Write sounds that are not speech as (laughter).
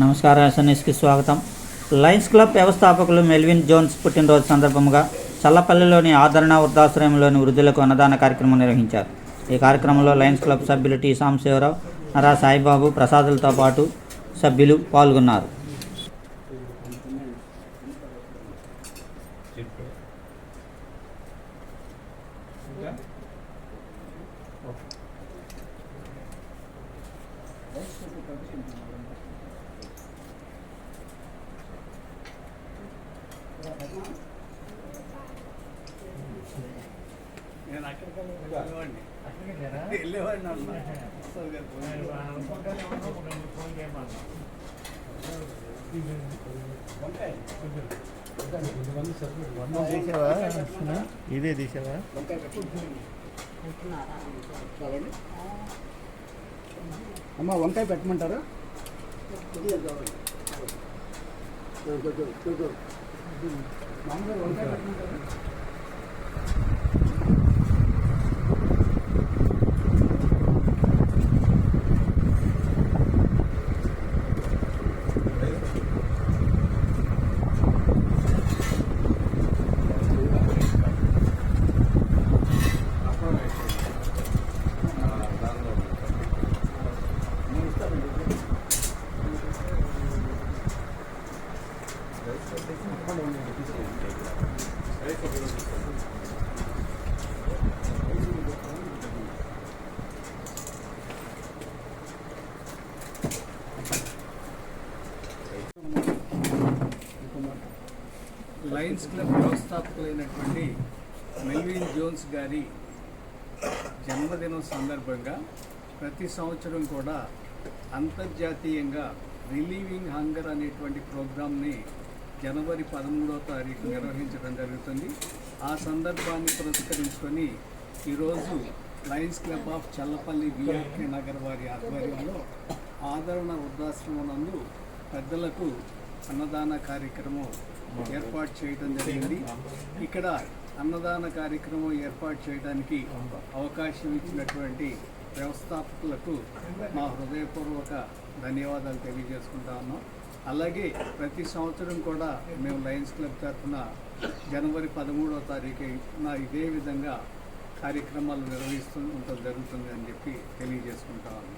నమస్కారం ఎస్ఎన్ఎస్కి స్వాగతం. లయన్స్ క్లబ్ వ్యవస్థాపకులు మెల్విన్ జోన్స్ పుట్టినరోజు సందర్భంగా చల్లపల్లిలోని ఆదరణ వృద్ధాశ్రయంలోని వృద్ధులకు అన్నదాన కార్యక్రమం నిర్వహించారు. ఈ కార్యక్రమంలో లయన్స్ క్లబ్ సభ్యులు టి. సాంబశివరావు నరా సాయిబాబు ప్రసాదులతో పాటు సభ్యులు పాల్గొన్నారు. నేను అక్కడికి వెళ్ళేవాడిని. వెళ్ళేవాడిని అన్న. (laughs) వస్తుంది కదా. ఇదే తీసావా? అమ్మ వంకాయ పెట్టమంటారా? మామగారు వంకాయ పెట్టమంటారా లయన్స్ క్లబ్ వ్యవస్థాపకులైనటువంటి మెల్విన్ జోన్స్ గారి జన్మదినం సందర్భంగా ప్రతి సంవత్సరం కూడా అంతర్జాతీయంగా రిలీవింగ్ హంగర్ అనేటువంటి ప్రోగ్రామ్ని జనవరి పదమూడవ తారీఖు నిర్వహించడం జరుగుతుంది. ఆ సందర్భాన్ని పురస్కరించుకొని ఈరోజు lions club of Challapalli VRK Nagar వారి ఆధ్వర్యంలో ఆదరణ వృద్ధాశ్రమం నందు పెద్దలకు అన్నదాన కార్యక్రమం ఏర్పాటు చేయడం జరిగింది. ఇక్కడ అన్నదాన కార్యక్రమం ఏర్పాటు చేయడానికి అవకాశం ఇచ్చినటువంటి వ్యవస్థాపకులకు మా హృదయపూర్వక ధన్యవాదాలు తెలియజేసుకుంటా ఉన్నాం. అలాగే ప్రతి సంవత్సరం కూడా మేము లయన్స్ క్లబ్ తరఫున జనవరి పదమూడవ తారీఖున ఇదే విధంగా కార్యక్రమాలు నిర్వహిస్తూ ఉండటం జరుగుతుంది అని చెప్పి తెలియజేసుకుంటా ఉన్నాం.